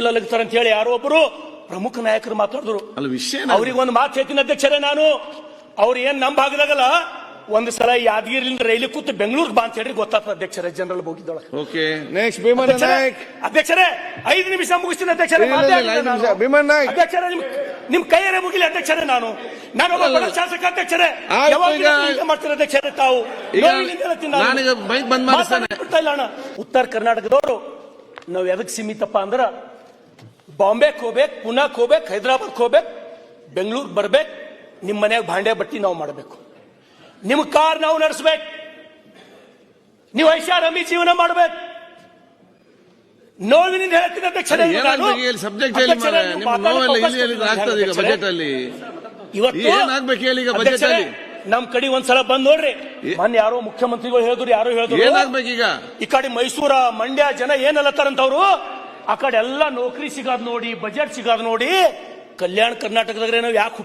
ಲಗ್ತಾರೆ ಅಂತ ಹೇಳಿ ಯಾರೋ ಒಬ್ಬರು ಪ್ರಮುಖ ನಾಯಕರು ಮಾತಾಡಿದ್ರು. ಅಲ್ಲ ವಿಷಯ ಅವ್ರಿಗೆ ಒಂದು ಮಾತು ಹೇಳ್ತೀನಿ ಅಧ್ಯಕ್ಷರೇ ನಾನು. ಅವ್ರು ಏನ್ ನಮ್ಮ ಭಾಗದಾಗಲ್ಲ ಒಂದು ಸಲ ಯಾದಗಿರಿಲಿಂದ ರೈಲಿ ಕೂತು ಬೆಂಗಳೂರಿಗೆ ಬಾ ಅಂತ ಹೇಳಿ ಗೊತ್ತಾಗ್ತದೆ ಅಧ್ಯಕ್ಷರೇ ಜನರಲ್ ಹೋಗಿದ್ದೊಳಗೆ ಓಕೆ. ನೆಕ್ಸ್ಟ್ ಅಧ್ಯಕ್ಷರೇ, ನಾಯಕ್. ಅಧ್ಯಕ್ಷರೇ ಐದು ನಿಮಿಷ ಮುಗಿಸ್ತೀನಿ ಅಧ್ಯಕ್ಷರೇ ಇಲ್ಲ, ಇಲ್ಲ, ಮಾತೇ ಇಲ್ಲ, ಆಗಿಲ್ಲ ಐದು ನಿಮಿಷ. ನಾನು. ಭೀಮಣ್ಣ ಅಧ್ಯಕ್ಷರೇ ನಿಮ್ ನಿಮ್ ಕೈಯರೇ ಮುಗಿಲಿ ಅಧ್ಯಕ್ಷರೇ ನಾನು. ನಾನು ಒಬ್ಬ ಬಡ ಶಾಸಕ ಅಧ್ಯಕ್ಷರೇ. ಆಯ್ತು, ಯಾವಾಗ್ಲೂ ಈಗ- ಹೀಗೆ ಮಾಡ್ತೀರ ಅಧ್ಯಕ್ಷರೇ ತಾವು? ಈಗ ನೋವಿನಿಂದ ಹೇಳ್ತೀನಿ ನಾನು. ನಾನೀಗ ಮೈಕ್ ಬಂದ್ ಮಾಡಿಸ್ತಾನೆ. ಮಾತಾಡಕ್ ಇಲ್ಲ ಅಣ್ಣ. ಉತ್ತರ ಕರ್ನಾಟಕದವರು ನಾವ್ ಎದಕ್ ಸೀಮಿತಪ್ಪ ಅಂದ್ರ ಬಾಂಬೆಗೆ ಹೋಗ್ಬೇಕು ಪುನಾಕ್ ಹೋಗ್ಬೇಕು ಹೈದರಾಬಾದ್ ಹೋಗ್ಬೇಕು ಬೆಂಗಳೂರು ಬರ್ಬೇಕು ನಿಮ್ ಮನ್ಯಾಗ ಭಾಂಡೆ ಬಟ್ಟಿ ನಾವು ಮಾಡಬೇಕು. ನಿಮ್ ಕಾರ್ ನಾವು ನಡೆಸ್ಬೇಕು. ನೀವು ಐಷಾರಾಮಿ ಜೀವನ ಮಾಡಬೇಕು. ನೋವಿನಿಂದ ಹೇಳ್ತೀನಿ ನಿಮ್ಮ? ನಮ್ ಕಡೆ ಒಂದ್ಸಲ ಬಂದ್ ನೋಡ್ರಿ. ಮೊನ್ನೆ ಯಾರೋ ಮುಖ್ಯಮಂತ್ರಿಗಳು ಹೇಳಿದ್ರು ಯಾರೋ ಹೇಳಿದ್ರು. ಈಗ? ಈ ಕಡೆ ಮೈಸೂರ ಮಂಡ್ಯ ಜನ ಏನಲ್ಲತ್ತಾರಂತವ್ರು ಆ ಕಡೆ ಎಲ್ಲ ನೌಕರಿ ಸಿಗೋದ್ ನೋಡಿ ಬಜೆಟ್ ಸಿಗೋದ್ ನೋಡಿ ಕಲ್ಯಾಣ ಕರ್ನಾಟಕದಾಗ ನಾವು ಯಾಕೆ